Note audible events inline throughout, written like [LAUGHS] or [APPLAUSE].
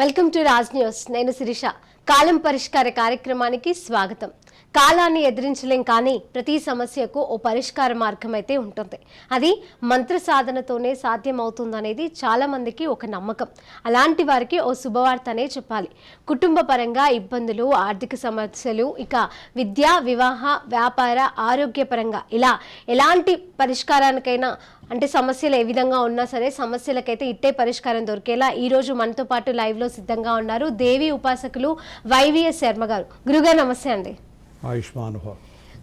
Welcome to Raj news. నేను శిరీష. కాలం పరిష్కార కార్యక్రమానికి స్వాగతం. కాలాన్ని ఎదిరించలేం కానీ ప్రతి సమస్యకు ఓ పరిష్కార మార్గం అయితే ఉంటుంది. అది మంత్ర సాధనతోనే సాధ్యమవుతుందనేది చాలా మందికి ఒక నమ్మకం. అలాంటి వారికి ఓ శుభవార్త అనే చెప్పాలి. కుటుంబ పరంగా ఇబ్బందులు ఆర్థిక సమస్యలు ఇక విద్య వివాహ వ్యాపార ఆరోగ్యపరంగా ఇలా ఎలాంటి పరిష్కారానికైనా అంటే సమస్యలు ఏ విధంగా ఉన్నా సరే సమస్యలకైతే ఇట్టే పరిష్కారం దొరికేలా ఈరోజు మనతో పాటు లైవ్లో సిద్ధంగా ఉన్నారు దేవి ఉపాసకులు వైవిఎస్ శర్మ గారు. గురుగారు నమస్తే అండి. ఆయుష్మాన్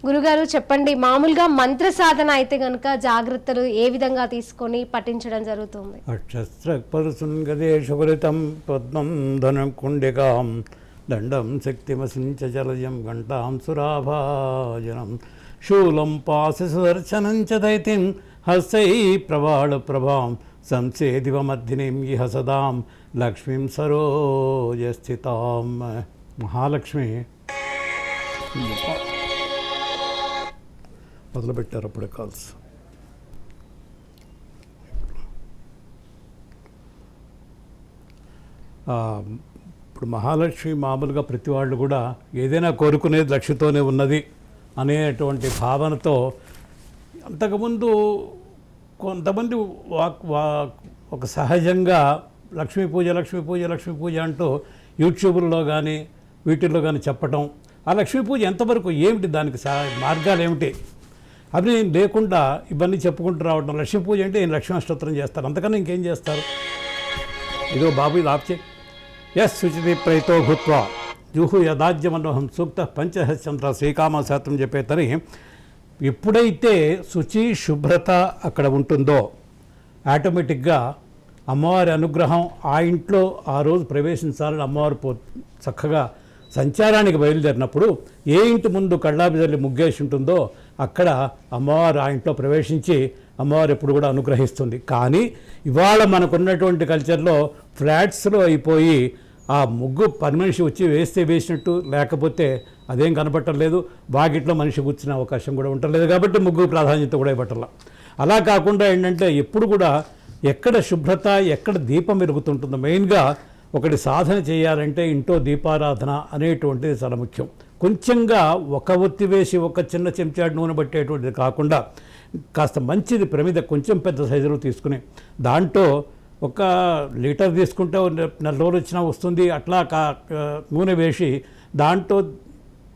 గురుగారు చెప్పండి మామూలుగా మంత్ర సాధన అయితే గనుక జాగ్రత్తలు ఏ విధంగా తీసుకొని పఠించడం జరుగుతుంది? అక్షస్రపరుసుంగదేశుపరితం పద్మం ధనం కుండికాం దండం శక్తిమసించ జలజం ఘంటాం సురాభాజనం శూలం పాసి సుదర్శనం చ దైతిం హస్తై ప్రవాళ ప్రభాం సంసేదివ మధ్యనిం ఇహ సదాం లక్ష్మీం సరోజస్థితాం మహాలక్ష్మి Hmm. మొదలుపెట్టారు అప్పుడే కాల్స్. ఇప్పుడు మహాలక్ష్మి మామూలుగా ప్రతి వాళ్ళు కూడా ఏదైనా కోరుకునేది లక్ష్యతోనే ఉన్నది అనేటువంటి భావనతో అంతకుముందు కొంతమంది వాక్ వా ఒక సహజంగా లక్ష్మీ పూజ లక్ష్మీ పూజ లక్ష్మీ పూజ అంటూ యూట్యూబ్లో కానీ వీటిల్లో కానీ చెప్పటం ఆ లక్ష్మీ పూజ ఎంతవరకు ఏమిటి దానికి సా మార్గాలు ఏమిటి? అవి లేకుండా ఇవన్నీ చెప్పుకుంటూ రావడం లక్ష్మీ పూజ అంటే నేను లక్ష్మీ అష్టోత్తరం చేస్తారు. అంతకన్నా ఇంకేం చేస్తారు? ఇదో బాబు ఇది ఆప్చే ఎస్ శుచితి ప్రైతో భూత్వ. జుహు యథాజ్యమనోహం సూక్త పంచహస్యంత్ర శ్రీకామ చెప్పే చెప్పేతని ఎప్పుడైతే శుచి శుభ్రత అక్కడ ఉంటుందో ఆటోమేటిక్గా అమ్మవారి అనుగ్రహం ఆ ఇంట్లో ఆ రోజు ప్రవేశించాలని అమ్మవారు పో చక్కగా సంచారానికి బయలుదేరినప్పుడు ఏ ఇంటి ముందు కళ్ళాబిదల్లి ముగ్గేసి ఉంటుందో అక్కడ అమ్మవారు ఆ ఇంట్లో ప్రవేశించి అమ్మవారు ఎప్పుడు కూడా అనుగ్రహిస్తుంది. కానీ ఇవాళ మనకున్నటువంటి కల్చర్లో ఫ్లాట్స్లో అయిపోయి ఆ ముగ్గు పని మనిషి వచ్చి వేస్తే వేసినట్టు లేకపోతే అదేం కనపట్టలేదు వాకిట్లో మనిషి కూర్చునే అవకాశం కూడా ఉండలేదు కాబట్టి ముగ్గు ప్రాధాన్యత కూడా ఇవ్వటంలా. అలా కాకుండా ఏంటంటే ఎప్పుడు కూడా ఎక్కడ శుభ్రత ఎక్కడ దీపం వెలుగుతుంటుందో మెయిన్గా ఒకటి సాధన చేయాలంటే ఇంట్లో దీపారాధన అనేటువంటిది చాలా ముఖ్యం. కొంచెంగా ఒక ఒత్తి వేసి ఒక చిన్న చెంచాడు నూనె పట్టేటువంటిది కాకుండా కాస్త మంచిది ప్రమిద కొంచెం పెద్ద సైజులో తీసుకుని దాంట్లో ఒక లీటర్ తీసుకుంటే నెల రోజులు వచ్చినా వస్తుంది. అట్లా కా నూనె వేసి దాంట్లో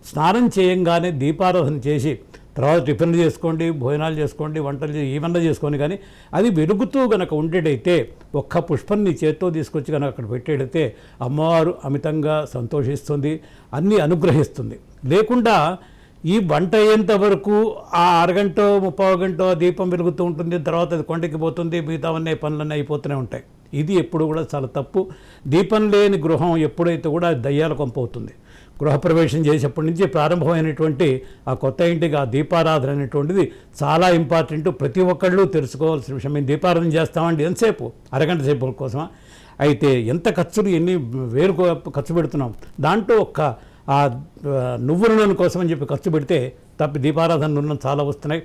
స్నానం చేయంగానే దీపారాధన చేసి తర్వాత టిఫిన్లు చేసుకోండి భోజనాలు చేసుకోండి వంటలు చే- ఏమన్నా చేసుకోండి కానీ అది వెలుగుతూ గనక ఉండేటైతే ఒక్క పుష్పాన్ని చేత్తో తీసుకొచ్చి కనుక అక్కడ పెట్టేటైతే అమ్మవారు అమితంగా సంతోషిస్తుంది అన్నీ అనుగ్రహిస్తుంది. లేకుండా ఈ వంట అయ్యేంత వరకు ఆ అరగంట ముప్పై గంట దీపం వెలుగుతూ ఉంటుంది తర్వాత అది కొండకి పోతుంది మిగతావన్నీ పనులన్నీ అయిపోతూనే ఉంటాయి. ఇది ఎప్పుడు కూడా చాలా తప్పు. దీపం లేని గృహం ఎప్పుడైతే కూడా దయ్యాల కొంపవుతుంది గృహప్రవేశం చేసేప్పటి నుంచి ప్రారంభమైనటువంటి ఆ కొత్త ఇంటికి ఆ దీపారాధన అనేటువంటిది చాలా ఇంపార్టెంట్. ప్రతి ఒక్కళ్ళు తెలుసుకోవాల్సిన విషయం. మేము దీపారాధన చేస్తామండి ఎంతసేపు? అరగంట సేపు కోసమా? అయితే ఎంత ఖర్చులు ఎన్ని వేరు ఖర్చు పెడుతున్నాం? దాంట్లో ఒక్క ఆ నువ్వు నూనె కోసం అని చెప్పి ఖర్చు పెడితే తప్పి దీపారాధన నూనె చాలా వస్తున్నాయి.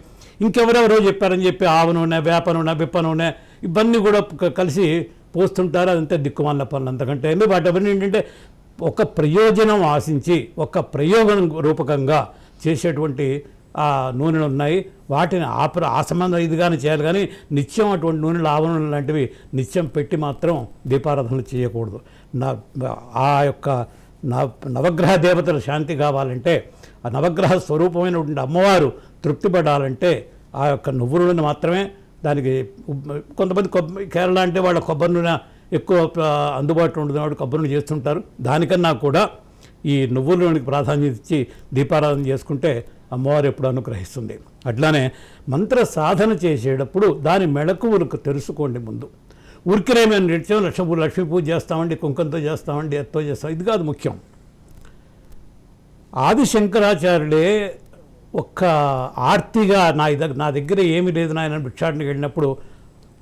ఇంకెవరెవరో చెప్పారని చెప్పి ఆవ నూనె వేప నూనె బిప్ప నూనె ఇవన్నీ కూడా కలిసి పోస్తుంటారు. అదంతా దిక్కుమాల పనులు. అంతకంటే ఎందుకు? వాటి అవన్నీ ఏంటంటే ఒక ప్రయోజనం ఆశించి ఒక ప్రయోగం రూపకంగా చేసేటువంటి ఆ నూనెలు ఉన్నాయి. వాటిని ఆపర ఆ ఇదిగానే చేయాలి కానీ నిత్యం అటువంటి నూనెలు ఆవ నూనెలు లాంటివి నిత్యం పెట్టి మాత్రం దీపారాధన చేయకూడదు. నా ఆ యొక్క నవ నవగ్రహ దేవతల శాంతి కావాలంటే ఆ నవగ్రహ స్వరూపమైనటువంటి అమ్మవారు తృప్తి పడాలంటే ఆ యొక్క నువ్వు నూనె మాత్రమే దానికి కొంతమంది కొబ్బరి కేరళ అంటే వాళ్ళ కొబ్బరి నూనె ఎక్కువ అందుబాటులో ఉండేవాడు కాబట్టి చేస్తుంటారు. దానికన్నా కూడా ఈ నువ్వుల ప్రాధాన్యత ఇచ్చి దీపారాధన చేసుకుంటే అమ్మవారు ఎప్పుడు అనుగ్రహిస్తుంది. అట్లానే మంత్ర సాధన చేసేటప్పుడు దాని మెళకువలకు తెలుసుకోండి ముందు. ఊరికినే మేము నిత్యం లక్ష్మీ పూజ లక్ష్మీ పూజ చేస్తామండి కుంకంతో చేస్తామండి ఎత్తో చేస్తాం ఇది కాదు ముఖ్యం. ఆదిశంకరాచార్యులే ఒక్క ఆర్తిగా నా దగ్గర నా దగ్గర ఏమీ లేదు నాయన భిక్షాటనకి వెళ్ళినప్పుడు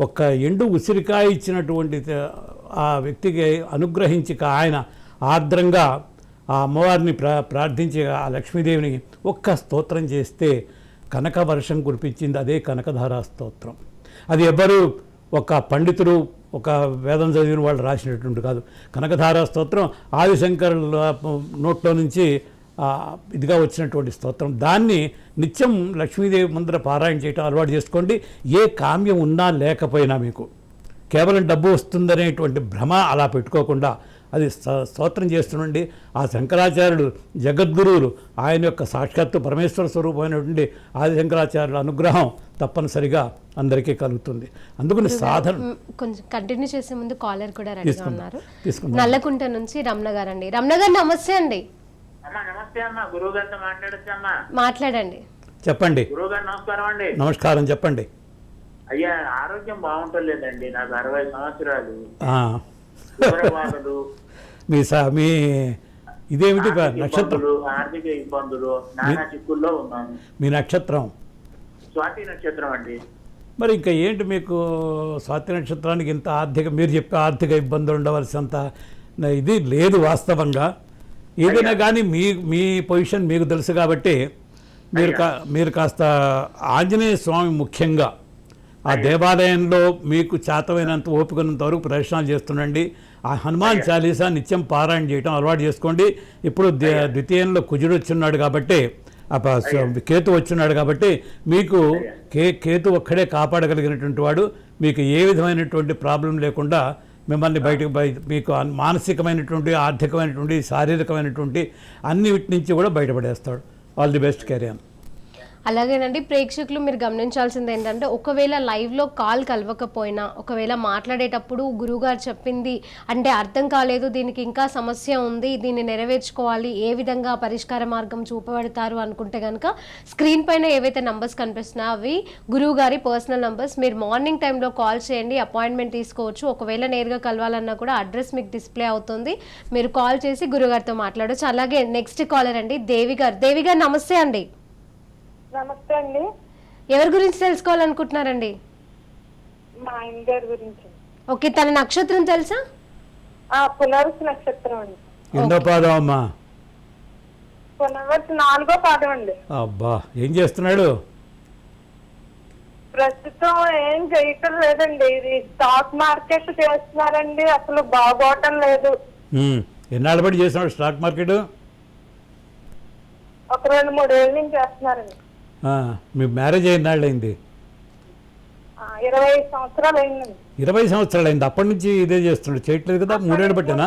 ఒక్క ఎండు ఉసిరికాయ ఇచ్చినటువంటి ఆ వ్యక్తికి అనుగ్రహించి ఆయన ఆర్ద్రంగా ఆ అమ్మవారిని ప్రా ప్రార్థించి ఆ లక్ష్మీదేవిని ఒక్క స్తోత్రం చేస్తే కనక వర్షం కురిపించింది అదే కనకధారా స్తోత్రం. అది ఎవ్వరు ఒక పండితుడు ఒక వేదం చదివిన వాళ్ళు రాసినటువంటి కాదు. కనకధార స్తోత్రం ఆదిశంకరుల నోట్లో నుంచి ఇదిగా వచ్చినటువంటి స్తోత్రం. దాన్ని నిత్యం లక్ష్మీదేవి ముందర పారాయణ చేయటం అలవాటు చేసుకోండి. ఏ కామ్యం ఉన్నా లేకపోయినా మీకు. కేవలం డబ్బు వస్తుందనేటువంటి భ్రమ అలా పెట్టుకోకుండా అది స్త- స్తోత్రం చేస్తుండండి. ఆ శంకరాచార్యుడు జగద్గురువులు ఆయన యొక్క సాక్షాత్తు పరమేశ్వర స్వరూపమైనటువంటి ఆది శంకరాచార్యుల అనుగ్రహం తప్పనిసరిగా అందరికీ కలుగుతుంది. అందుకని సాధన కొంచెం కంటిన్యూ చేసే ముందు కాలర్ కూడా తీసుకుందాం. నల్లకుంట నుంచి రమణ గారు అండి రమణ గారు నమస్తే అండి. అమ్మా నమస్తే అమ్మా గురువు గారితో మాట్లాడచ్చు అమ్మా? మాట్లాడండి. చెప్పండి. గురువు గారు నమస్కారం అండి. నమస్కారం చెప్పండి. అయ్యా ఆరోగ్యం బాగుంటలేదండి నాకు అరవై సంవత్సరాలు. [LAUGHS] మీ సా మీ ఇదేమిటి నక్షత్రం? ఇబ్బందులు ఆర్థిక ఇబ్బందులు నానా చిక్కుల్లో ఉన్నాను. మీ నక్షత్రం? స్వాతి నక్షత్రం అండి. మరి ఇంకా ఏంటి మీకు స్వాతి నక్షత్రానికి ఇంత ఆర్థిక మీరు చెప్పే ఆర్థిక ఇబ్బందులు ఉండవలసినంత ఇది లేదు వాస్తవంగా. ఏదైనా కానీ మీ మీ పొజిషన్ మీకు తెలుసు కాబట్టి మీరు కా మీరు కాస్త ఆంజనేయ స్వామి ముఖ్యంగా ఆ దేవాలయంలో మీకు చేతమైనంత ఓపికనంత వరకు ప్రదర్శనలు చేస్తుండండి. ఆ హనుమాన్ చాలీసా నిత్యం పారాయణ చేయటం అలవాటు చేసుకోండి. ఇప్పుడు ద్వి- ద్వితీయంలో కుజుడు వచ్చున్నాడు కాబట్టి కేతు వచ్చున్నాడు కాబట్టి మీకు కే కేతు ఒక్కడే కాపాడగలిగినటువంటి వాడు. మీకు ఏ విధమైనటువంటి ప్రాబ్లం లేకుండా మిమ్మల్ని బయటకు బయట మీకు మానసికమైనటువంటి ఆర్థికమైనటువంటి శారీరకమైనటువంటి అన్ని వీటి నుంచి కూడా బయటపడేస్తాడు. ఆల్ ది బెస్ట్ కెరియర్ అలాగేనండి ప్రేక్షకులు మీరు గమనించాల్సింది ఏంటంటే ఒకవేళ లైవ్లో కాల్ కలవకపోయినా ఒకవేళ మాట్లాడేటప్పుడు గురువుగారు చెప్పింది అంటే అర్థం కాలేదు దీనికి ఇంకా సమస్య ఉంది దీన్ని నెరవేర్చుకోవాలి ఏ విధంగా పరిష్కార మార్గం చూపబడతారు అనుకుంటే కనుక స్క్రీన్ పైన ఏవైతే నంబర్స్ కనిపిస్తున్నాయో అవి గురువుగారి పర్సనల్ నంబర్స్ మీరు మార్నింగ్ టైంలో కాల్ చేయండి అపాయింట్మెంట్ తీసుకోవచ్చు ఒకవేళ నేరుగా కలవాలన్నా కూడా అడ్రస్ మీకు డిస్ప్లే అవుతుంది మీరు కాల్ చేసి గురుగారితో మాట్లాడచ్చు. అలాగే నెక్స్ట్ కాలర్ అండి దేవి గారు. దేవి గారు నమస్తే అండి. నమస్తే అండి. ఎవరి గురించి తెలుసుకోవాలనుకుంటున్నారండి? మా ఆయన గారి గురించి. ఓకే తన నక్షత్రం తెలుసా? ఆ పునరుస్ నక్షత్రం అండి. ఎన్నో పాదం అమ్మా? పునర్వసు నాలుగో పాదం అండి. అబ్బా ఏం చేస్తున్నాడు? ప్రస్తుతం ఏం చేయటం లేదండి. ఇది స్టాక్ మార్కెట్ చేస్తున్నారండి. అసలు బాగోటం లేదు. ఉమ్, ఎన్నాళ్ళ బట్టి చేస్తున్నాడు స్టాక్ మార్కెట్ ఒక రెండు మూడు ఏళ్ళ నుంచి చేస్తున్నారండి. మీ మ్యారేజ్ అయినాళ్ళు అయింది ఇరవై సంవత్సరాలు అయిందండి ఇరవై సంవత్సరాలు అయింది అప్పటి నుంచి ఇదే చేస్తున్నాడు. చేయట్లేదు కదా? మూడేళ్ళు పట్టినా?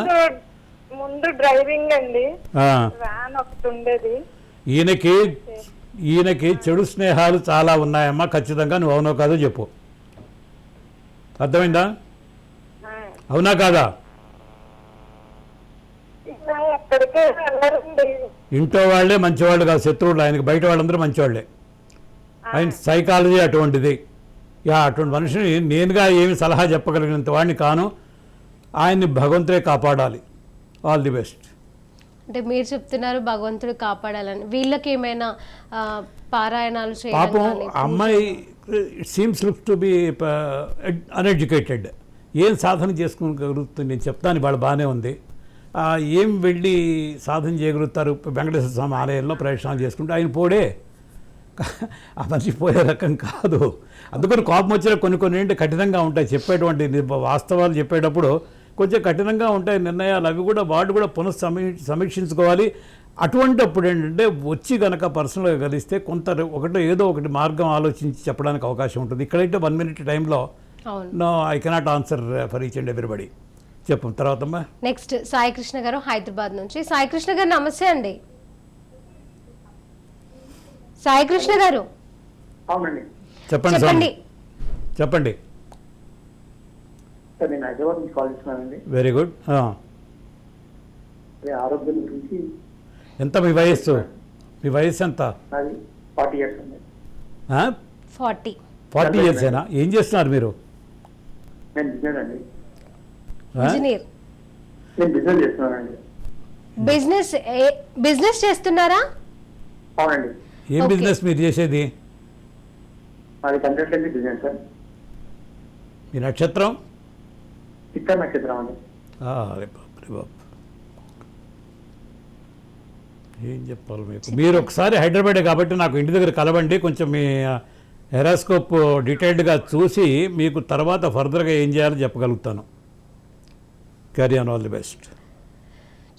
ముందు- డ్రైవింగ్ అండి. ఆ, వ్యాన్ ఒకటి ఉండేది. ఈయనకి ఈయనకి చెడు స్నేహాలు చాలా ఉన్నాయమ్మా. ఖచ్చితంగా నువ్వు అవునో కాదో చెప్పు. అర్థమైందా? అవునా కాదా? ఇంట్లో వాళ్ళే మంచివాళ్ళు కాదు. శత్రువులు. ఆయనకి బయట వాళ్ళందరూ మంచివాళ్ళే. ఆయన సైకాలజీ అటువంటిది. యా అటువంటి మనిషిని నేనుగా ఏమి సలహా చెప్పగలిగినంత వాడిని కాను ఆయన్ని భగవంతుడే కాపాడాలి. ఆల్ ది బెస్ట్ అంటే మీరు చెప్తున్నారు భగవంతుడు కాపాడాలని. వీళ్ళకి ఏమైనా పారాయణాలు పాపం అమ్మాయి seems look to be uneducated ఏం సాధన చేసుకోగలుగుతుంది? నేను చెప్తాను వాళ్ళు బాగానే ఉంది. ఏం వెళ్ళి సాధన చేయగలుగుతారు? వెంకటేశ్వర స్వామి ఆలయంలో ప్రవేశాలు చేసుకుంటే ఆయన పోడే. ఆ మనిషి పోయే రకం కాదు. అందుకని కోపం వచ్చిన కొన్ని కొన్ని ఏంటి కఠినంగా ఉంటాయి. చెప్పేటువంటి వాస్తవాలు చెప్పేటప్పుడు కొంచెం కఠినంగా ఉంటాయి నిర్ణయాలు. అవి కూడా వాడు కూడా పునఃసమీ సమీక్షించుకోవాలి. అటువంటి అప్పుడు ఏంటంటే వచ్చి గనక పర్సనల్గా కలిస్తే కొంత ఒకటి ఏదో ఒకటి మార్గం ఆలోచించి చెప్పడానికి అవకాశం ఉంటుంది. ఇక్కడైతే వన్ మినిట్ టైంలో no I cannot answer for each and everybody. చెప్పు తర్వాతమ్మా నెక్స్ట్ సాయి కృష్ణ గారు హైదరాబాద్ నుంచి. సాయి కృష్ణ గారు నమస్తే అండి. సాయి కృష్ణ గారు. అవునండి. చెప్పండి చెప్పండి. స్వామి చెప్పండి. సార్ నేను హైదరాబాద్ నుంచి కాల్ చేస్తున్నానండి. వెరీ గుడ్ ఆరోగ్యం గురించి. ఎంత మీ వయస్సు? మీ వయస్సు ఎంత? Forty years forty. ఫార్టీ ఇయర్సేనా? ఏం చేస్తున్నారు మీరు? బిజినెస్ బిజినెస్ చేస్తున్నారా? అవునండి. ఏం. బిజినెస్ మీరు చేసేది? మాది కన్సల్టెన్సీ బిజినెస్ సార్. మీ నక్షత్రం? చిత్త నక్షత్రం అండి. అరే రే ఏం చెప్పాలి మీకు? మీరు ఒకసారి హైదరాబాదే కాబట్టి నాకు ఇంటి దగ్గర కలవండి. కొంచెం మీ హెరాస్కోప్ డీటెయిల్డ్గా చూసి మీకు తర్వాత ఫర్దర్గా ఏం చేయాలో చెప్పగలుగుతాను. Carry on all the best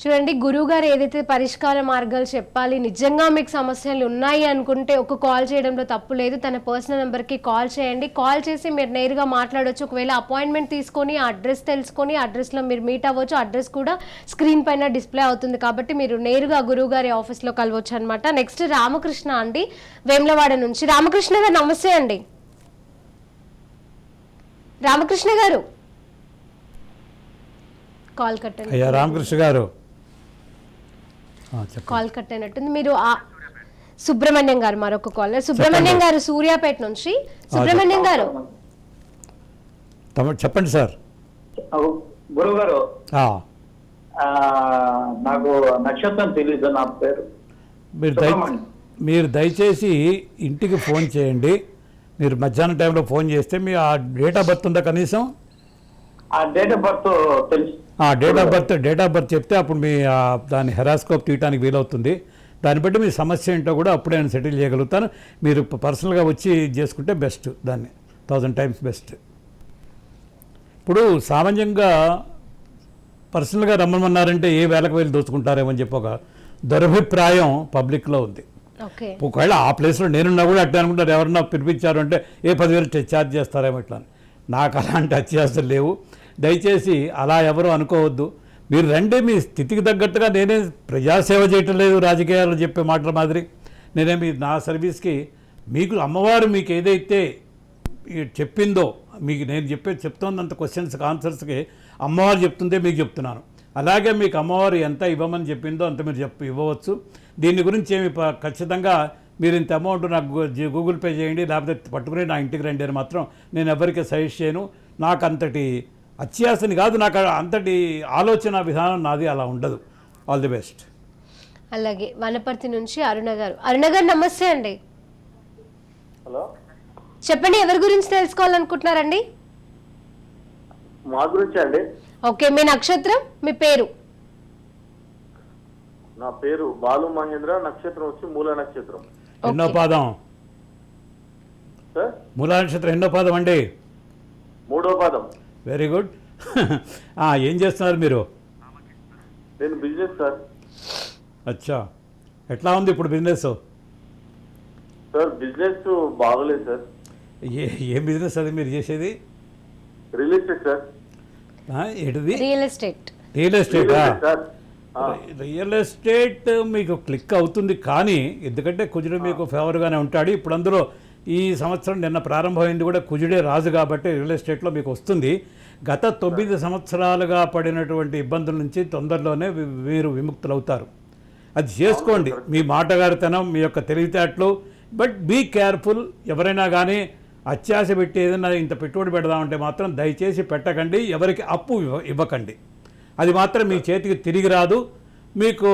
చూడండి గురువు గారు ఏదైతే పరిష్కార మార్గాలు చెప్పాలి నిజంగా మీకు సమస్యలు ఉన్నాయి అనుకుంటే ఒక కాల్ చేయడంలో తప్పు లేదు. తన పర్సనల్ నెంబర్కి కాల్ చేయండి. కాల్ చేసి మీరు నేరుగా మాట్లాడవచ్చు ఒకవేళ అపాయింట్మెంట్ తీసుకొని అడ్రస్ తెలుసుకొని అడ్రస్లో మీరు మీట్ అవ్వచ్చు. అడ్రస్ కూడా స్క్రీన్ పైన డిస్ప్లే అవుతుంది కాబట్టి మీరు నేరుగా గురువు గారి ఆఫీస్లో కలవచ్చు అనమాట నెక్స్ట్ రామకృష్ణ అండి వేములవాడ నుంచి. రామకృష్ణ గారు నమస్తే అండి. రామకృష్ణ గారు. కాల్ కట్టండి. అయ్యా రామకృష్ణ గారు. కాల్ కట్ అయినట్టుంది. మీరు ఆ సుబ్రహ్మణ్యం గారు మరొక కాల్. సుబ్రహ్మణ్యం గారు సూర్యాపేట నుంచి. సుబ్రహ్మణ్యం గారు. తమ చెప్పండి సార్. గురువు గారు. ఆ, నాకు నక్షత్రం తెలీదు నా పేరు. మీరు. మీరు దయచేసి ఇంటికి ఫోన్ చేయండి. మీరు మధ్యాహ్నం టైంలో ఫోన్ చేస్తే మీ ఆ డేట్ ఆఫ్ బర్త్ ఉందా కనీసం? డేట్ ఆఫ్ బర్త్ తెలుసు. Date of birth date of birth చెప్తే అప్పుడు మీ ఆ, దాని హెరాస్కోప్ తీయడానికి వీలవుతుంది. దాన్ని బట్టి మీ సమస్య ఏంటో కూడా అప్పుడే నేను సెటిల్ చేయగలుగుతాను. మీరు పర్సనల్గా వచ్చి ఇది చేసుకుంటే బెస్ట్ దాన్ని. థౌజండ్ టైమ్స్ బెస్ట్ ఇప్పుడు సామాన్యంగా పర్సనల్గా రమ్మన్నారంటే ఏ వేలకు వెళ్ళి దోచుకుంటారేమో అని చెప్పి ఒక దురభిప్రాయం పబ్లిక్లో ఉంది. ఓకే. ఒకవేళ ఆ ప్లేస్లో నేనున్నా కూడా అట్లా అనుకుంటారు. ఎవరన్నా పిలిపించారు అంటే ఏ పదివేలు ఛార్జ్ చేస్తారేమో ఇట్లా అని. నాకు అలాంటి అత్యాసలు లేవు. దయచేసి అలా ఎవరు అనుకోవద్దు. మీరు రండి మీ స్థితికి తగ్గట్టుగా నేనే ప్రజాసేవ చేయటం లేదు రాజకీయాలు చెప్పే మాటల మాదిరి. నేనేమి నా సర్వీస్కి మీకు అమ్మవారు మీకు ఏదైతే చెప్పిందో మీకు నేను చెప్పే చెప్తున్నంత క్వశ్చన్స్ ఆన్సర్స్కి అమ్మవారు చెప్తుందే మీకు చెప్తున్నాను. అలాగే మీకు అమ్మవారు ఎంత ఇవ్వమని చెప్పిందో అంత మీరు చెప్ప ఇవ్వవచ్చు. దీని గురించి ఏమి ఖచ్చితంగా మీరు ఇంత అమౌంట్ నాకు గూగుల్ పే చేయండి లేకపోతే పట్టుకుని నా ఇంటికి రండి అని మాత్రం నేను ఎవరికి సజెస్ట్ చేయను. నాకు అంతటి అత్యాసని కాదు నాకు అంతటి ఆలోచన విధానం నాది అలా ఉండదు. ఆల్ ది బెస్ట్ అలాగే వనపర్తి నుంచి అరుణ గారు. అరుణ గారు నమస్తే అండి. హలో. చెప్పండి ఎవరి గురించి తెలుసుకోవాలనుకుంటున్నారండి? మా గురించి అండి? ఓకే మీ నక్షత్రం మీ పేరు? నా పేరు బాలు మహేంద్ర నక్షత్రం వచ్చి మూల నక్షత్రం. ఎన్నో పాదం. సార్? మూలా నక్షత్రం ఎన్నో పాదం అండి? మూడో పాదం. Very good. ఏం చేస్తున్నారు మీరు? నేను బిజినెస్ సార్. అచ్చా. ఎట్లా ఉంది ఇప్పుడు బిజినెస్? సార్ బిజినెస్ బాగోలేదు సార్. ఏ ఏం బిజినెస్ అది మీరు చేసేది? Real estate sir. ఆ, ఏంటిది? Real estate. Real ఎస్టేటా? Estate sir. ఆ, రియల్ ఎస్టేట్ మీకు క్లిక్ అవుతుంది కానీ ఎందుకంటే కుజుడు మీకు ఫేవర్గానే ఉంటాడు. ఇప్పుడు అందులో ఈ సంవత్సరం నిన్న ప్రారంభమైంది కూడా కుజుడే రాజు కాబట్టి రియల్ ఎస్టేట్లో మీకు వస్తుంది. గత తొమ్మిది సంవత్సరాలుగా పడినటువంటి ఇబ్బందుల నుంచి తొందరలోనే వీరు విముక్తులవుతారు. అది చేసుకోండి. మీ మాటగారితనం మీ యొక్క తెలివితేటలు బట్ బీ కేర్ఫుల్. ఎవరైనా కానీ అత్యాశ పెట్టి ఏదైనా ఇంత పెట్టుబడి పెడదామంటే మాత్రం దయచేసి పెట్టకండి. ఎవరికి అప్పు ఇవ్వ- ఇవ్వకండి. అది మాత్రం మీ చేతికి తిరిగి రాదు. మీకు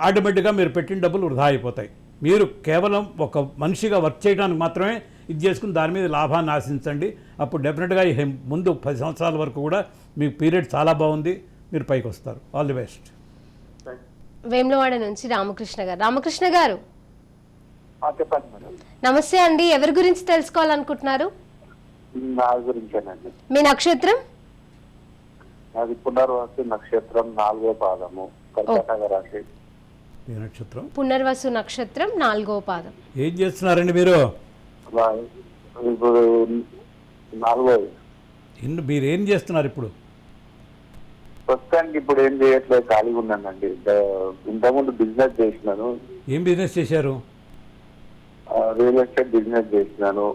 ఆటోమేటిక్గా మీరు పెట్టిన డబ్బులు వృధా అయిపోతాయి. మీరు కేవలం ఒక మనిషిగా వర్క్ చేయడానికి మాత్రమే ఇది చేసుకుని దాని మీద లాభాన్ని ఆశించండి. అప్పుడు డెఫినెట్గా ముందు పది సంవత్సరాల వరకు కూడా మీ పీరియడ్ చాలా బాగుంది. మీరు పైకి వస్తారు. ఆల్ ది బెస్ట్ వేములవాడ నుంచి రామకృష్ణ గారు. రామకృష్ణ గారు. నమస్తే అండి. ఎవరి గురించి తెలుసుకోవాలనుకుంటున్నారు? మీ నక్షత్రం? నాది పునర్వసు నక్షత్రం నాలుగో పాదము కర్కాటక రాశి. ఏ నక్షత్రం? పునర్వసు నక్షత్రం నాలుగో పాదం. ఏం చేస్తున్నారండి మీరు? ఇప్పుడు నాలుగో. ఇన్ని మీరు ఏం చేస్తున్నారు ఇప్పుడు? ప్రస్తుతానికి ఇప్పుడు ఏం చేయట్లేదు ఖాళీగా ఉన్నానండి. ఇంతకుముందు బిజినెస్ చేసినాను. ఏం బిజినెస్ చేశారు? ఆ, రియల్ ఎస్టేట్ బిజినెస్ చేసినాను.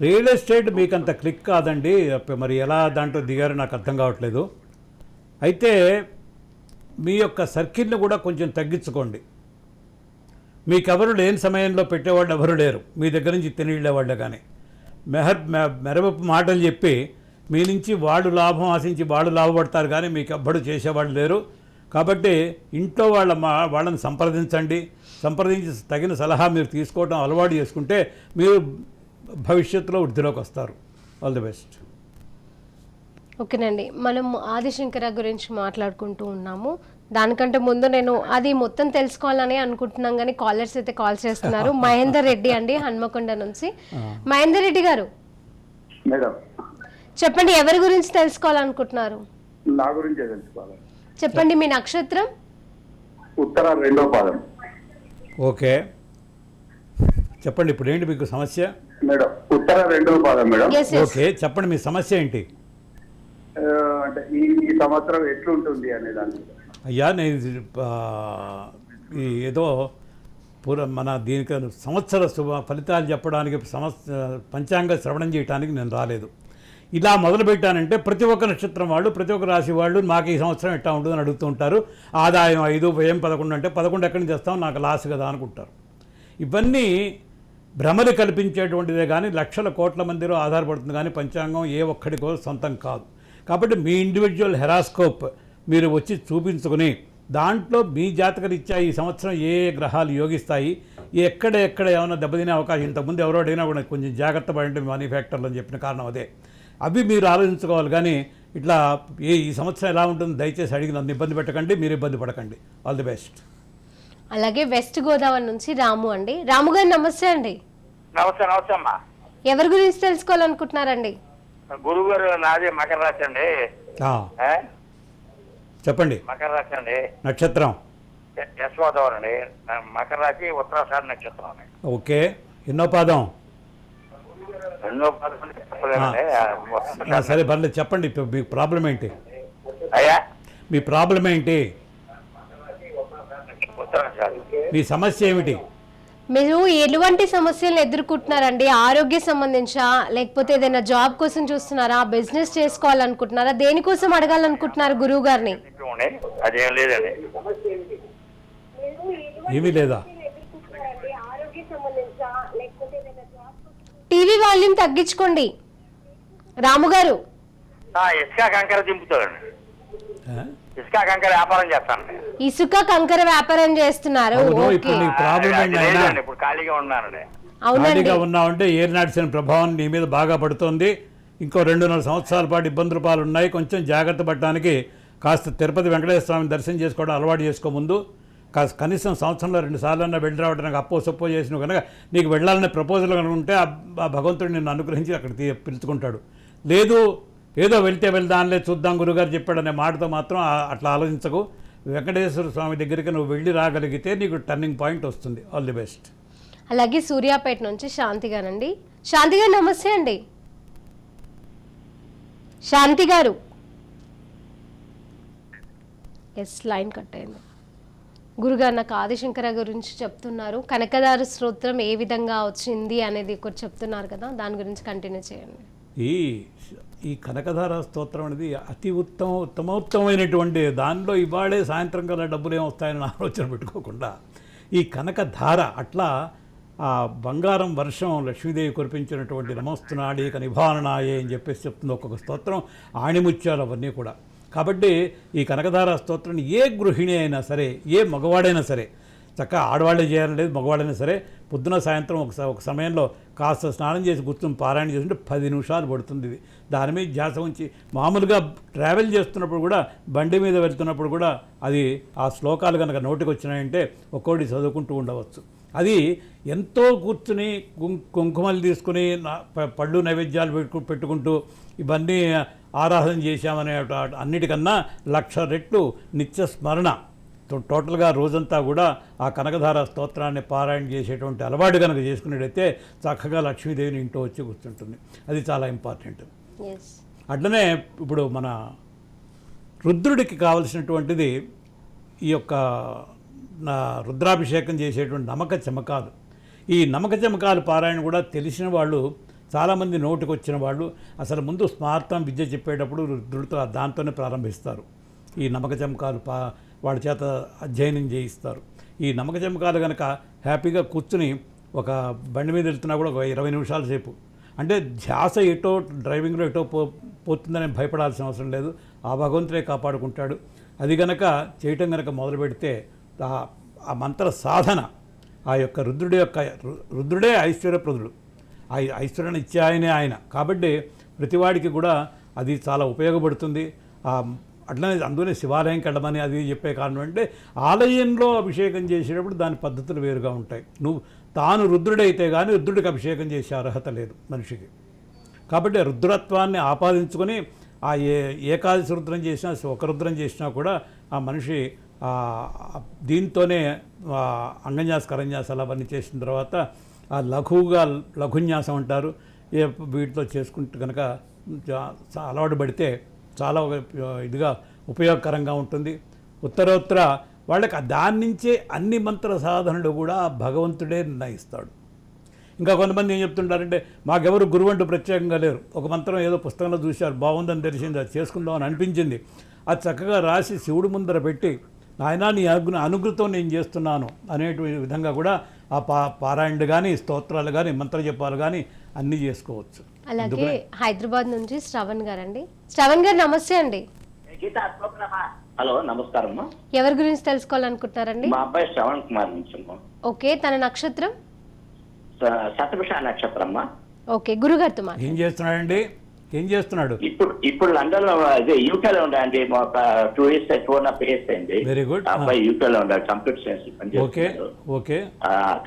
రియల్ ఎస్టేట్ మీకు అంత క్లిక్ కాదండి. మరి ఎలా దాంట్లో దిగారో నాకు అర్థం కావట్లేదు. అయితే మీ యొక్క సర్కిల్ని కూడా కొంచెం తగ్గించుకోండి. మీకెవరు లేని సమయంలో పెట్టేవాళ్ళు ఎవరు లేరు. మీ దగ్గర నుంచి తినేళ్ళేవాళ్ళు కానీ మెహర్ మె- మెరవపు మాటలు చెప్పి మీ నుంచి వాళ్ళు లాభం ఆశించి వాళ్ళు లాభపడతారు కానీ మీకు ఎవ్వడు చేసేవాళ్ళు లేరు. కాబట్టి ఇంట్లో వాళ్ళ మా వాళ్ళని సంప్రదించండి. సంప్రదించి తగిన సలహా మీరు తీసుకోవడం అలవాటు చేసుకుంటే మీరు భవిష్యత్తులో వృద్ధిలోకి వస్తారు. ఆల్ ది బెస్ట్ ఓకేనండి. మనం ఆదిశంకర గురించి మాట్లాడుకుంటూ ఉన్నాము. దానికంటే ముందు నేను అది మొత్తం తెలుసుకోవాలని అనుకుంటున్నాం కానీ కాలర్స్ అయితే కాల్ చేస్తున్నారు. [LAUGHS] మహేందర్ రెడ్డి అండి హన్మకొండ నుంచి. మహేందర్ రెడ్డి గారు. మేడం. చెప్పండి ఎవరి గురించి తెలుసుకోవాలనుకుంటున్నారు? నా గురించే తెలుసుకోవాలి. చెప్పండి మీ నక్షత్రం? ఉత్తర రెండో పాదం. ఓకే. చెప్పండి ఇప్పుడు ఏంటి మీకు సమస్య? మేడం ఉత్తర రెండో పాదం మేడం. ఓకే చెప్పండి మీ సమస్య ఏంటి? అంటే ఈ సంవత్సరం ఎట్లుంటుంది అనే దాని అయ్యా నేను ఈ ఏదో పూర్వ మన దీనికి సంవత్సర శుభ ఫలితాలు చెప్పడానికి సంవత్సర పంచాంగ శ్రవణం చేయడానికి నేను రాలేదు. ఇలా మొదలు పెట్టానంటే ప్రతి ఒక్క నక్షత్రం వాళ్ళు ప్రతి ఒక్క రాశి వాళ్ళు మాకు ఈ సంవత్సరం ఎట్లా ఉంటుందని అడుగుతూ ఉంటారు. ఆదాయం ఐదు వ్యయం పదకొండు అంటే పదకొండు ఎక్కడి నుంచి వస్తాం నాకు లాస్ కదా అనుకుంటారు. ఇవన్నీ భ్రమలు కల్పించేటువంటిదే కానీ లక్షల కోట్ల మందిలో ఆధారపడుతుంది కానీ పంచాంగం ఏ ఒక్కడికో సొంతం కాదు. కాబట్టి మీ ఇండివిజువల్ హెరాస్కోప్ మీరు వచ్చి చూపించుకుని దాంట్లో మీ జాతకరీత్యా ఈ సంవత్సరం ఏ ఏ గ్రహాలు యోగిస్తాయి ఎక్కడ ఎక్కడ ఏమైనా దెబ్బతినే అవకాశం ఇంతకుముందు ఎవరో అడిగినా కూడా కొంచెం జాగ్రత్త పడండి మనీ ఫ్యాక్టర్లు అని చెప్పిన కారణం అదే. అవి మీరు ఆలోచించుకోవాలి కానీ ఇట్లా ఏ ఈ సంవత్సరం ఎలా ఉంటుంది దయచేసి అడిగి నన్ను ఇబ్బంది పెట్టకండి మీరు ఇబ్బంది పడకండి. ఆల్ ది బెస్ట్ అలాగే వెస్ట్ గోదావరి నుంచి రాము అండి. రాము గారు నమస్తే అండి. నమస్తే నమస్తే అమ్మా. ఎవరి గురించి తెలుసుకోవాలనుకుంటున్నారండి? గురువు గారు నాది మకర రాశి అండి? చెప్పండి. మకర రాశి అండి. నక్షత్రం. యశ్వదవరం అండి. మకర రాశి ఉత్తరాషాఢ నక్షత్రం అండి. ఓకే. ఎన్నో పాదం? చెప్పలేదండి ఆ, సరే పర్లేదు. చెప్పండి. మీ ప్రాబ్లం ఏంటి? అయ్యా? మీ ప్రాబ్లం ఏంటి? మీ సమస్య ఏమిటి? మీరు ఎటువంటి సమస్యలు ఎదుర్కొంటున్నారండి? ఆరోగ్య సంబంధించా? లేకపోతే ఏదైనా జాబ్ కోసం చూస్తున్నారా? బిజినెస్ చేసుకోవాలనుకుంటున్నారా? దేనికోసం అడగాలనుకుంటున్నారు గురువు గారిని? ఉండి అదేం లేదండి. ఏమీ లేదా? టీవీ వాల్యూమ్ తగ్గించుకోండి. రాము గారు. ఇసుక కంకర? ఇసుక కంకర వ్యాపారం చేస్తానండి ఇసుక కంకర వ్యాపారం చేస్తున్నారు. అవును ఓకే. ఇప్పుడు ప్రాబ్లం అది ఖాళీగా ఉన్నానండి అవునండి. ఖాళీగా ఏర్నాడిసిన ప్రభావం నీ మీద బాగా పడుతోంది. ఇంకో రెండున్నర సంవత్సరాల పాటు ఇబ్బందుల పాలు ఉన్నాయి. కొంచెం జాగ్రత్త పడటానికి కాస్త తిరుపతి వెంకటేశ్వర స్వామిని దర్శనం చేసుకోవడం అలవాటు చేసుకో ముందు. కాస్త కనీసం సంవత్సరంలో రెండు సార్లన్నా వెళ్ళి రావడానికి అప్పో సొప్పో చేసిన కనుక నీకు వెళ్ళాలనే ప్రపోజల్ కనుక ఉంటే ఆ ఆ భగవంతుడు నిన్ను అనుగ్రహించి అక్కడ తీ- పిలుచుకుంటాడు. లేదు ఏదో వెళ్తే వెళ్దాంలే చూద్దాం గురుగారు చెప్పాడనే మాటతో మాత్రం అట్లా ఆలోచించకు. వెంకటేశ్వర స్వామి దగ్గరికి నువ్వు వెళ్ళి రాగలిగితే నీకు టర్నింగ్ పాయింట్ వస్తుంది. ఆల్ ది బెస్ట్ అలాగే సూర్యాపేట నుంచి శాంతి గారండి. శాంతి గారు నమస్తే అండి. శాంతి గారు. ఎస్ లైన్ కట్ అయింది. గురుగారు నాకు ఆదిశంకర గురించి చెప్తున్నారు. కనకదారు స్తోత్రం ఏ విధంగా వచ్చింది అనేది ఒకటి చెప్తున్నారు కదా దాని గురించి కంటిన్యూ చేయండి. ఈ ఈ కనకధార స్తోత్రం అనేది అతి ఉత్తమ ఉత్తమోత్తమైనటువంటి దానిలో ఇవాళే సాయంత్రం కల్లా డబ్బులు ఏమొస్తాయని ఆలోచన పెట్టుకోకుండా ఈ కనకధార అట్లా ఆ బంగారం వర్షం లక్ష్మీదేవి కురిపించినటువంటి నమస్తునాడీక నిభాననాయే అని చెప్పేసి చెప్తుంది ఒక్కొక్క స్తోత్రం ఆణిముత్యాలు అవన్నీ కూడా. కాబట్టి ఈ కనకధార స్తోత్రాన్ని ఏ గృహిణి అయినా సరే ఏ మగవాడైనా సరే చక్కగా ఆడవాళ్ళే చేయాలని లేదు మగవాళ్ళైనా సరే పొద్దున సాయంత్రం ఒక ఒక సమయంలో కాస్త స్నానం చేసి కూర్చొని పారాయణ చేస్తుంటే పది నిమిషాలు పడుతుంది ఇది. దాని మీద ధ్యాస ఉంచి మామూలుగా ట్రావెల్ చేస్తున్నప్పుడు కూడా బండి మీద వెళ్తున్నప్పుడు కూడా అది ఆ శ్లోకాలు కనుక నోటికి వచ్చినాయంటే ఒక్కోటి చదువుకుంటూ ఉండవచ్చు. అది ఎంతో కూర్చుని కుంకుమలు తీసుకుని పళ్ళు నైవేద్యాలు పెట్టు పెట్టుకుంటూ ఇవన్నీ ఆరాధన చేశామనే అన్నిటికన్నా లక్ష రెట్లు నిత్య స్మరణ టోటల్గా రోజంతా కూడా ఆ కనకధార స్తోత్రాన్ని పారాయణ చేసేటువంటి అలవాటు కనుక చేసుకునేటైతే చక్కగా లక్ష్మీదేవిని ఇంట్లో వచ్చి కూర్చుంటుంది. అది చాలా ఇంపార్టెంట్. అట్లనే ఇప్పుడు మన రుద్రుడికి కావలసినటువంటిది ఈ యొక్క నా రుద్రాభిషేకం చేసేటువంటి నమక చమకాలు. ఈ నమక చమకాలు పారాయణ కూడా తెలిసిన వాళ్ళు చాలామంది నోటికి వచ్చిన వాళ్ళు అసలు ముందు స్మార్థం విద్య చెప్పేటప్పుడు రుద్రుడితో దాంతోనే ప్రారంభిస్తారు. ఈ నమక చమకాలు పా వాడి చేత అధ్యయనం చేయిస్తారు. ఈ నమ్మక చెమ్మకాలు కనుక హ్యాపీగా కూర్చుని ఒక బండి మీద వెళ్తున్నా కూడా ఒక ఇరవై నిమిషాల సేపు. అంటే ధ్యాస ఎటో డ్రైవింగ్లో ఎటో పో పోతుందని భయపడాల్సిన అవసరం లేదు. ఆ భగవంతుడే కాపాడుకుంటాడు. అది గనక చేయటం గనక మొదలు పెడితే ఆ- మంత్ర సాధన ఆ యొక్క రుద్రుడి యొక్క రుద్రుడే ఐశ్వర్యప్రదుడు. ఆ ఐశ్వర్యాన్ని ఇచ్చే ఆయనే ఆయన. కాబట్టి ప్రతివాడికి కూడా అది చాలా ఉపయోగపడుతుంది. ఆ, అట్లనే అందులోనే శివాలయం కళ్ళమని అది చెప్పే కారణం అంటే ఆలయంలో అభిషేకం చేసేటప్పుడు దాని పద్ధతులు వేరుగా ఉంటాయి. నువ్వు తాను రుద్రుడైతే కానీ రుద్రుడికి అభిషేకం చేసే అర్హత లేదు మనిషికి. కాబట్టి రుద్రత్వాన్ని ఆపాదించుకొని ఆ ఏ ఏకాదశి రుద్రం చేసినా ఒక రుద్రం చేసినా కూడా ఆ మనిషి దీంతోనే అంగన్యాస కరన్యాసాలు అవన్నీ చేసిన తర్వాత ఆ లఘువుగా లఘున్యాసం అంటారు. ఏ వీటితో చేసుకుంటే కనుక అలవాటు పడితే చాలా ఇదిగా ఉపయోగకరంగా ఉంటుంది. ఉత్తరోత్తర వాళ్ళకి దాని నుంచే అన్ని మంత్ర సాధనలు కూడా భగవంతుడే నిర్ణయిస్తాడు. ఇంకా కొంతమంది ఏం చెప్తుంటారంటే మాకెవరు గురువు అంటూ ప్రత్యేకంగా లేరు. ఒక మంత్రం ఏదో పుస్తకంలో చూశారు బాగుందని తెలిసింది అది చేసుకుందాం అని అనిపించింది. అది చక్కగా రాసి శివుడు ముందర పెట్టి నాయన నీ అనుగ్ర అనుగ్రహం నేను చేస్తున్నాను అనేటువంటి విధంగా కూడా ఆ పా పారాయణలు కానీ స్తోత్రాలు కానీ మంత్రజపాలు కానీ అన్నీ చేసుకోవచ్చు. అలాగే హైదరాబాద్ నుంచి శ్రవణ్ గారండి. శ్రవణ్ గారు నమస్తే అండి. హలో నమస్కారం ఎవరి గురించి తెలుసుకోవాలనుకుంటున్నారండి? మా అబ్బాయి శ్రవణ్ కుమార్ నుంచి ఓకే తన నక్షత్రం? శతభిష నక్షత్రం అమ్మా ఓకే గురుగారితో మాట ఏం చేస్తున్నాడండి? ఏం చేస్తున్నాడు? ఇప్పుడు ఇప్పుడు లండన్లో అదే యూకే లో ఉండండి ఒక two years two and half years అయింది. Good. ఆ అబ్బాయి యూకే లో ఉండాలి కంప్యూటర్ సైన్స్ ఓకే ఓకే.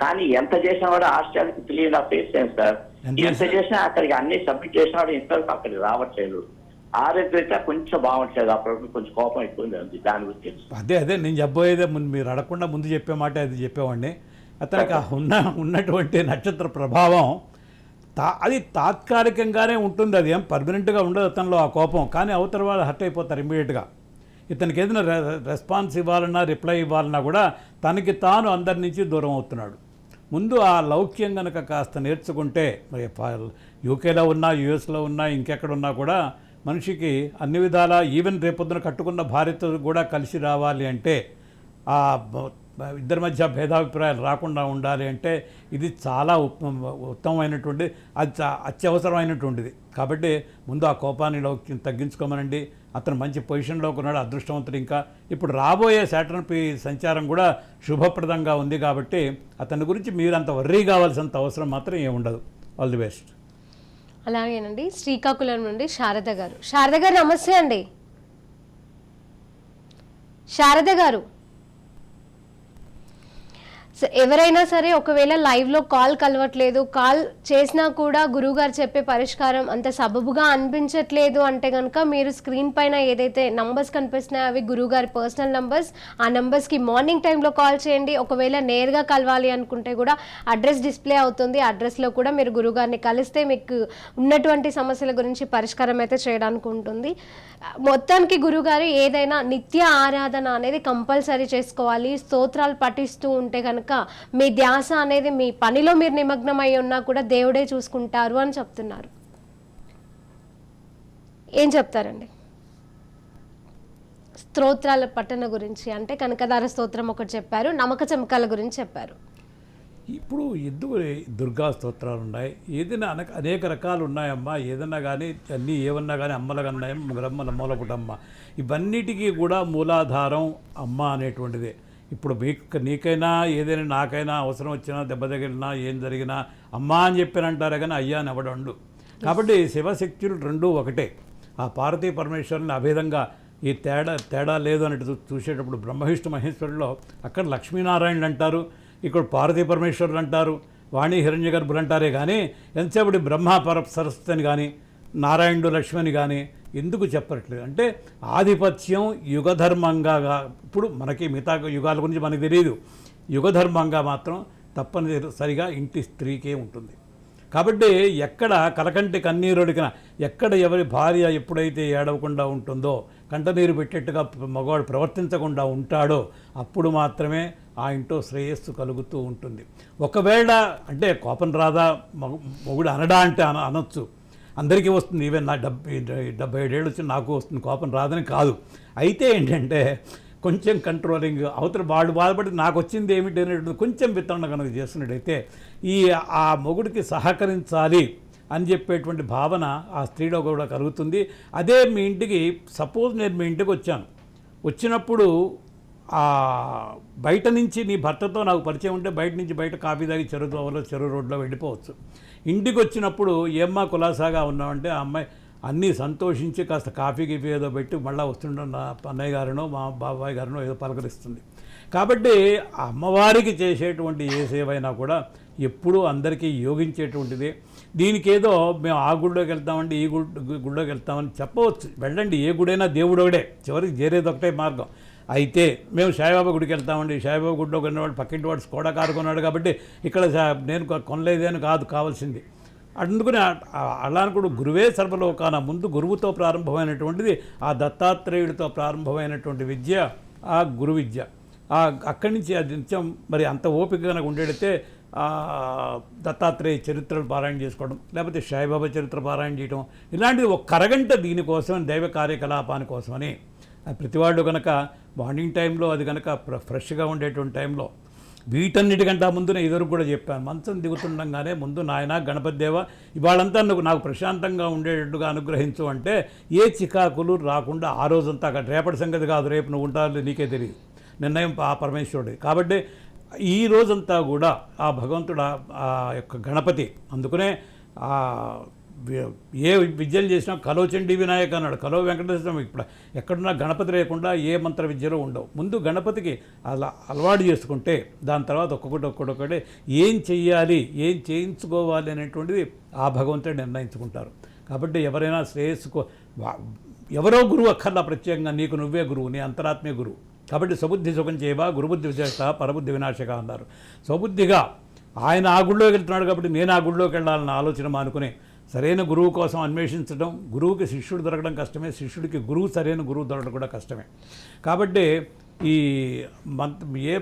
కానీ ఎంత చేసినా కూడా ఆస్ట్రేలియాకి త్రీ అండ్ హాఫ్ ఇయర్స్ అయింది సార్? ఎంత చేసినా అక్కడికి అన్ని సబ్మిట్ చేసిన ఇంతవరకు అక్కడికి రావట్లేదు. ఆరోగ్యరీత్యా కొంచెం బాగుంటలేదు. అప్పుడు కొంచెం కోపం ఎక్కువ ఉంది దాని గురించి. అదే అదే నేను చెప్పబోయేదే ముందు మీరు అడగకుండా ముందు చెప్పే మాట అది చెప్పేవాడిని. అతనికి ఉన్న ఉన్నటువంటి నక్షత్ర ప్రభావం తా అది తాత్కాలికంగానే ఉంటుంది. అది ఏం పర్మనెంట్గా ఉండదు అతనిలో ఆ కోపం. కానీ అవతల వాళ్ళు హర్ట్ అయిపోతారు ఇమీడియట్గా ఇతనికి ఏదైనా రెస్పాన్స్ ఇవ్వాలన్నా రిప్లై ఇవ్వాలన్నా కూడా తనకి తాను అందరి నుంచి దూరం అవుతున్నాడు. ముందు ఆ లౌక్యం కనుక కాస్త నేర్చుకుంటే మరి యూకేలో ఉన్నా యుఎస్లో ఉన్నా ఇంకెక్కడ ఉన్నా కూడా మనిషికి అన్ని విధాలా ఈవెన్ రేపొద్దున కట్టుకున్న భార్యతో కూడా కలిసి రావాలి అంటే ఆ ఇద్దరి మధ్య భేదాభిప్రాయాలు రాకుండా ఉండాలి అంటే ఇది చాలా ఉత్తమమైనటువంటి అది చా- అత్యవసరమైనటువంటిది. కాబట్టి ముందు ఆ కోపాన్ని లౌక్యం తగ్గించుకోమనండి. అతను మంచి పొజిషన్లోకి ఉన్నాడు అదృష్టవంతుడు ఇంకా. ఇప్పుడు రాబోయే శాటర్న్ పి సంచారం కూడా శుభప్రదంగా ఉంది కాబట్టి అతని గురించి మీరు అంత వర్రీ కావాల్సినంత అవసరం మాత్రం ఏముండదు ఆల్ ది బెస్ట్ అలాగేనండి. శ్రీకాకుళం నుండి శారద గారు. శారద గారు నమస్తే అండి. శారద గారు. సో ఎవరైనా సరే ఒకవేళ లైవ్లో కాల్ కలవట్లేదు కాల్ చేసినా కూడా గురువుగారు చెప్పే పరిష్కారం అంత సబబుగా అనిపించట్లేదు అంటే కనుక మీరు స్క్రీన్ పైన ఏదైతే నంబర్స్ కనిపిస్తున్నాయో అవి గురువుగారి పర్సనల్ నంబర్స్ ఆ నంబర్స్కి మార్నింగ్ టైంలో కాల్ చేయండి. ఒకవేళ నేరుగా కలవాలి అనుకుంటే కూడా అడ్రస్ డిస్ప్లే అవుతుంది. అడ్రస్లో కూడా మీరు గురువుగారిని కలిస్తే మీకు ఉన్నటువంటి సమస్యల గురించి పరిష్కారం అయితే చేయడానికి ఉంటుంది. మొత్తానికి గురుగారు ఏదైనా నిత్య ఆరాధన అనేది కంపల్సరీ చేసుకోవాలి. స్తోత్రాలు పఠిస్తూ ఉంటే కనుక మీ ధ్యాస అనేది మీ పనిలో మీరు నిమగ్నం అయి ఉన్నా కూడా దేవుడే చూసుకుంటారు అని చెప్తున్నారు. ఏం చెప్తారండి? స్తోత్రాల పఠన గురించి అంటే కనకదార స్తోత్రం ఒకటి చెప్పారు నమ్మక చమకాల గురించి చెప్పారు. ఇప్పుడు ఎందుకు దుర్గా స్తోత్రాలు ఉన్నాయి? ఏదైనా అనక అనేక రకాలు ఉన్నాయమ్మా. ఏదన్నా కానీ అన్నీ ఏమన్నా కానీ అమ్మల కన్నాయమ్మ బ్రహ్మల మూలపుటమ్మ. ఇవన్నిటికీ కూడా మూలాధారం అమ్మ అనేటువంటిదే. ఇప్పుడు మీకు నీకైనా ఏదైనా నాకైనా అవసరం వచ్చినా దెబ్బ తగిలినా ఏం జరిగినా అమ్మ అని చెప్పానంటారే కానీ అయ్యా అని ఎవడండు కాబట్టి శివశక్తులు రెండూ ఒకటే. ఆ పార్వతీ పరమేశ్వరుని అభేదంగా ఈ తేడా తేడా లేదు అన్నట్టు చూ- చూసేటప్పుడు బ్రహ్మవిష్ణు మహేశ్వరుల్లో అక్కడ లక్ష్మీనారాయణులు అంటారు ఇక్కడ పార్వతీ పరమేశ్వరులు అంటారు వాణి హిరణ్య గర్భులు అంటారే కానీ ఎంతసేపటి బ్రహ్మ పర సరస్వతి అని కానీ నారాయణుడు లక్ష్మి అని కానీ ఎందుకు చెప్పట్లేదు? అంటే ఆధిపత్యం యుగధర్మంగా ఇప్పుడు మనకి మిగతా యుగాల గురించి మనకు తెలియదు యుగధర్మంగా మాత్రం తప్పనిసరిగా ఇంటి స్త్రీకే ఉంటుంది. కాబట్టి ఎక్కడ కలకంటి కన్నీరుడికిన ఎక్కడ ఎవరి భార్య ఎప్పుడైతే ఏడవకుండా ఉంటుందో కంటనీరు పెట్టేట్టుగా మగవాడు ప్రవర్తించకుండా ఉంటాడో అప్పుడు మాత్రమే ఆ ఇంట్లో శ్రేయస్సు కలుగుతూ ఉంటుంది. ఒకవేళ అంటే కోపం రాదా? మగ మొగుడు అనడా అంటే అన అనొచ్చు. అందరికీ వస్తుంది. ఈవెన్ నా డెబ్బై డెబ్బై ఏడేళ్ళు వచ్చి నాకు వస్తుంది. కోపం రాదని కాదు. అయితే ఏంటంటే కొంచెం కంట్రోలింగ్ అవతల వాళ్ళు బాధపడి నాకు వచ్చింది ఏమిటి అనేటువంటి కొంచెం విత్తరణ కనుక చేస్తున్నట్టయితే ఈ ఆ మొగుడికి సహకరించాలి అని చెప్పేటువంటి భావన ఆ స్త్రీలో కూడా కలుగుతుంది. అదే మీ ఇంటికి సపోజ్ నేను మీ ఇంటికి వచ్చాను. వచ్చినప్పుడు బయట నుంచి నీ భర్తతో నాకు పరిచయం ఉంటే బయట నుంచి బయట కాఫీ తాగి చెరువు దోవలో చెరువు రోడ్లో వెళ్ళిపోవచ్చు. ఇంటికి వచ్చినప్పుడు ఏమ్మా కులాసాగా ఉన్నామంటే ఆ అమ్మాయి అన్నీ సంతోషించి కాస్త కాఫీ గిఫీ ఏదో పెట్టి మళ్ళీ వస్తుండే నా అన్నయ్య గారినో మా బాబాయ్ గారినో ఏదో పలకరిస్తుంది. కాబట్టి అమ్మవారికి చేసేటువంటి ఏ సేవైనా కూడా ఎప్పుడూ అందరికీ యోగించేటువంటిది. దీనికి ఏదో మేము ఆ గుడిలోకి వెళ్తామండి ఈ గుడి గుడిలోకి వెళ్తామని చెప్పవచ్చు. వెళ్ళండి ఏ గుడైనా దేవుడు చివరికి చేరేది ఒకటే మార్గం. అయితే మేము సాయిబాబా గుడికి వెళ్తామండి. సాయిబాబా గుడిలో కొన్నవాడు పక్కింటి వాడు కూడా కారుకున్నాడు కాబట్టి ఇక్కడ నేను కొ- కొనలేదే అని కాదు కావాల్సింది. అందుకని ఆ- అలా కూడా గురువే సర్వలోకాన ముందు గురువుతో ప్రారంభమైనటువంటిది ఆ దత్తాత్రేయుడితో ప్రారంభమైనటువంటి విద్య ఆ గురు విద్య. ఆ అక్కడి నుంచి అది నిత్యం మరి అంత ఓపిక కనుక ఉండేడితే దత్తాత్రేయ చరిత్రలు పారాయణ చేసుకోవడం లేకపోతే సాయిబాబా చరిత్ర పారాయణ చేయడం ఇలాంటిది ఒక కరగంట దీనికోసం దైవ కార్యకలాపాని కోసమని ప్రతివాళ్ళు కనుక మార్నింగ్ టైంలో అది కనుక ఫ్రెష్గా ఉండేటువంటి టైంలో వీటన్నిటికంటే ముందునే ఇద్దరు కూడా చెప్పాను మంచం దిగుతుండగానే ముందు నాయన గణపతి దేవ ఇవాళంతా నువ్వు నాకు ప్రశాంతంగా ఉండేటట్టుగా అనుగ్రహించు అంటే ఏ చికాకులు రాకుండా ఆ రోజంతా అక్కడ రేపటి సంగతి కాదు రేపు నువ్వు ఉంటావు నీకే తెలియదు. నిర్ణయం ఆ పరమేశ్వరుడి కాబట్టి ఈ రోజంతా కూడా ఆ భగవంతుడు ఆ- యొక్క గణపతి అందుకనే ఏ విద్యలు చేసినా కలో చండి వినాయక అన్నాడు. కలో వెంకటేశ్వరం ఇప్పుడు ఎక్కడున్నా గణపతి లేకుండా ఏ మంత్ర విద్యలో ఉండవు. ముందు గణపతికి అలా అలవాటు చేసుకుంటే దాని తర్వాత ఒక్కొక్కటి ఒక్కొక్కటి ఏం చెయ్యాలి ఏం చేయించుకోవాలి అనేటువంటిది ఆ భగవంతుడు నిర్ణయించుకుంటారు. కాబట్టి ఎవరైనా శ్రేయస్సుకో ఎవరో గురువు అక్కర్లా ప్రత్యేకంగా నీకు నువ్వే గురువు నీ అంతరాత్మే గురువు. కాబట్టి సబుద్ధి సుఖం చేయవా గురుబుద్ధి విశేష పరబుద్ధి వినాశక అన్నారు. సబుద్ధిగా ఆయన ఆ గుడిలోకి వెళ్తున్నాడు కాబట్టి నేను ఆ గుడిలోకి వెళ్ళాలన్న ఆలోచన మానుకుని సరైన గురువు కోసం అన్వేషించడం గురువుకి శిష్యుడు దొరకడం కష్టమే శిష్యుడికి గురువు సరైన గురువు దొరకడం కూడా కష్టమే. కాబట్టి ఈ మంత్ ఏ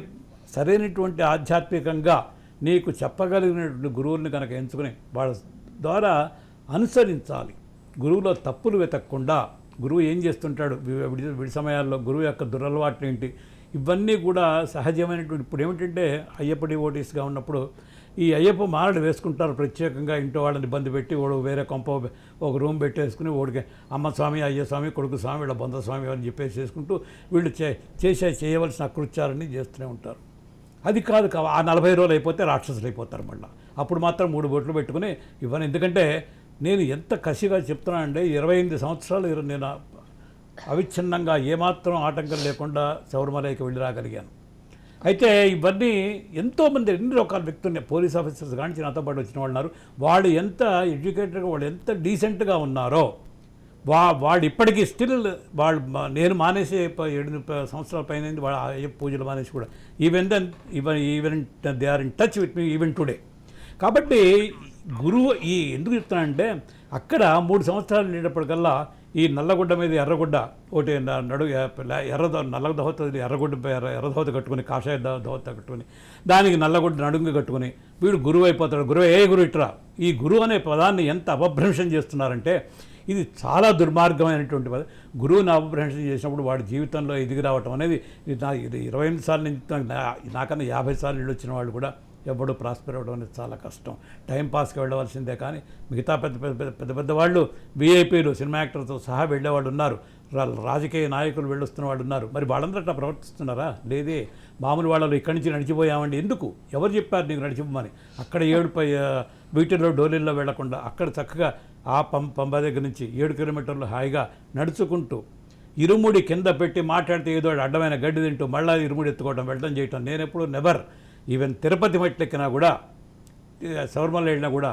సరైనటువంటి ఆధ్యాత్మికంగా నీకు చెప్పగలిగినటువంటి గురువుల్ని కనుక ఎంచుకుని వాళ్ళ ద్వారా అనుసరించాలి. గురువులో తప్పులు వెతకకుండా గురువు ఏం చేస్తుంటాడు? విడి విడి సమయాల్లో గురువు యొక్క దురలవాట్లు ఏంటి? ఇవన్నీ కూడా సహజమైనటువంటి ఇప్పుడు ఏమిటంటే అయ్యప్ప డివోటీస్గా ఉన్నప్పుడు ఈ అయ్యప్ప మాలలు వేసుకుంటారు ప్రత్యేకంగా ఇంట్లో వాళ్ళని ఇబ్బంది పెట్టి వాడు వేరే కొంప ఒక రూమ్ పెట్టేసుకుని వాడికి అమ్మ స్వామి అయ్య స్వామి కొడుకు స్వామి వీళ్ళ బంద స్వామి అని చెప్పేసి చేసుకుంటూ వీళ్ళు చే చేసే చేయవలసిన అకృత్యాలన్నీ చేస్తూనే ఉంటారు. అది కాదు ఆ నలభై రోజులు అయిపోతే రాక్షసులు అయిపోతారు మళ్ళీ. అప్పుడు మాత్రం మూడు బొట్లు పెట్టుకుని ఇవ్వను. ఎందుకంటే నేను ఎంత కసిగా చెప్తున్నానంటే ఇరవై ఎనిమిది సంవత్సరాలు నేను అవిచ్ఛిన్నంగా ఏమాత్రం ఆటంకం లేకుండా శబరిమలైకి వెళ్ళి రాగలిగాను. అయితే ఇవన్నీ ఎంతోమంది ఎన్ని రకాల వ్యక్తులు పోలీస్ ఆఫీసర్స్ కానీ నాతో పాటు వచ్చిన వాళ్ళు ఉన్నారు. వాళ్ళు ఎంత ఎడ్యుకేటెడ్గా వాళ్ళు ఎంత డీసెంట్గా ఉన్నారో వా వాళ్ళు ఇప్పటికీ స్టిల్ వాళ్ళు నేను మానేసే ఏడు సంవత్సరాల పైన వాళ్ళ పూజలు మానేసి కూడా. Even then even even they are in touch with me even today కాబట్టి గురువు ఈ ఎందుకు చెప్తానంటే అక్కడ మూడు సంవత్సరాలు ఉండేటప్పటికల్లా ఈ నల్లగుడ్డ మీద ఎర్రగుడ్డ ఒకటి నడు ఎ- ఎర్ర దో- నల్ల ఎర్రగుడ్డ ఎర్ర ఎర్ర దోవత కట్టుకుని కాషాయ దో- కట్టుకుని దానికి నల్లగుడ్డ నడుంగి కట్టుకుని వీడు గురువు అయిపోతాడు. గురువు ఏ గురువు ఇట్రా? ఈ గురువు అనే పదాన్ని ఎంత అపభ్రంశం చేస్తున్నారంటే ఇది చాలా దుర్మార్గమైనటువంటి పదం. గురువుని అపభ్రంశం చేసినప్పుడు వాడి జీవితంలో ఎదిగి రావటం అనేది ఇది నా ఇది ఇరవై ఎనిమిది సార్లు నుంచి నా- నాకన్నా యాభై సార్లు వచ్చిన వాళ్ళు కూడా ఎవడు ప్రాస్పర్ అవ్వడం అనేది చాలా కష్టం. టైం పాస్కి వెళ్ళవలసిందే కానీ మిగతా పెద్ద పెద్ద పెద్ద పెద్ద వాళ్ళు వీఐపీలు సినిమా యాక్టర్తో సహా వెళ్ళేవాళ్ళు ఉన్నారు. రా- రాజకీయ నాయకులు వెళ్ళొస్తున్న వాళ్ళు ఉన్నారు. మరి వాళ్ళందరూ అట్లా ప్రవర్తిస్తున్నారా? లేదే. మామూలు వాళ్ళు ఇక్కడి నుంచి నడిచిపోయామండి. ఎందుకు? ఎవరు చెప్పారు నీకు నడిచిపోమని? అక్కడ ఏడుపై వీటిల్లో డోలీల్లో వెళ్ళకుండా అక్కడ చక్కగా ఆ పం పంబ దగ్గర నుంచి ఏడు కిలోమీటర్లు హాయిగా నడుచుకుంటూ ఇరుముడి కింద పెట్టి మాట్లాడితే ఏదో అడ్డమైన గడ్డి తింటూ మళ్ళీ ఇరుముడి ఎత్తుకోవడం వెళ్ళడం చేయటం నేను ఎప్పుడు నెవర్ ఈవెన్ తిరుపతి మెట్లెక్కినా కూడా శబరిమల వెళ్ళినా కూడా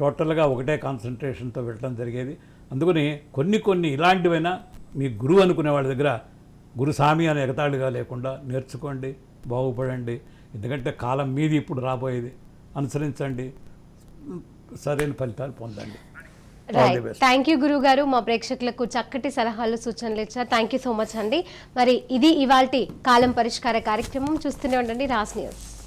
టోటల్గా ఒకటే కాన్సన్ట్రేషన్తో వెళ్ళడం జరిగేది. అందుకని కొన్ని కొన్ని ఇలాంటివైనా మీ గురువు అనుకునే వాళ్ళ దగ్గర గురుస్వామి అనే ఎగతాళిగా లేకుండా నేర్చుకోండి బాగుపడండి. ఎందుకంటే కాలం మీది ఇప్పుడు రాబోయేది. అనుసరించండి. సరైన ఫలితాలు పొందండి. థ్యాంక్ యూ గురువు గారు. మా ప్రేక్షకులకు చక్కటి సలహాలు సూచనలు ఇచ్చారు. థ్యాంక్ యూ సో మచ్ అండి. మరి ఇది ఇవాల్టి కాలం పరిష్కార కార్యక్రమం. చూస్తూనే ఉండండి. రాస్ న్యూస్.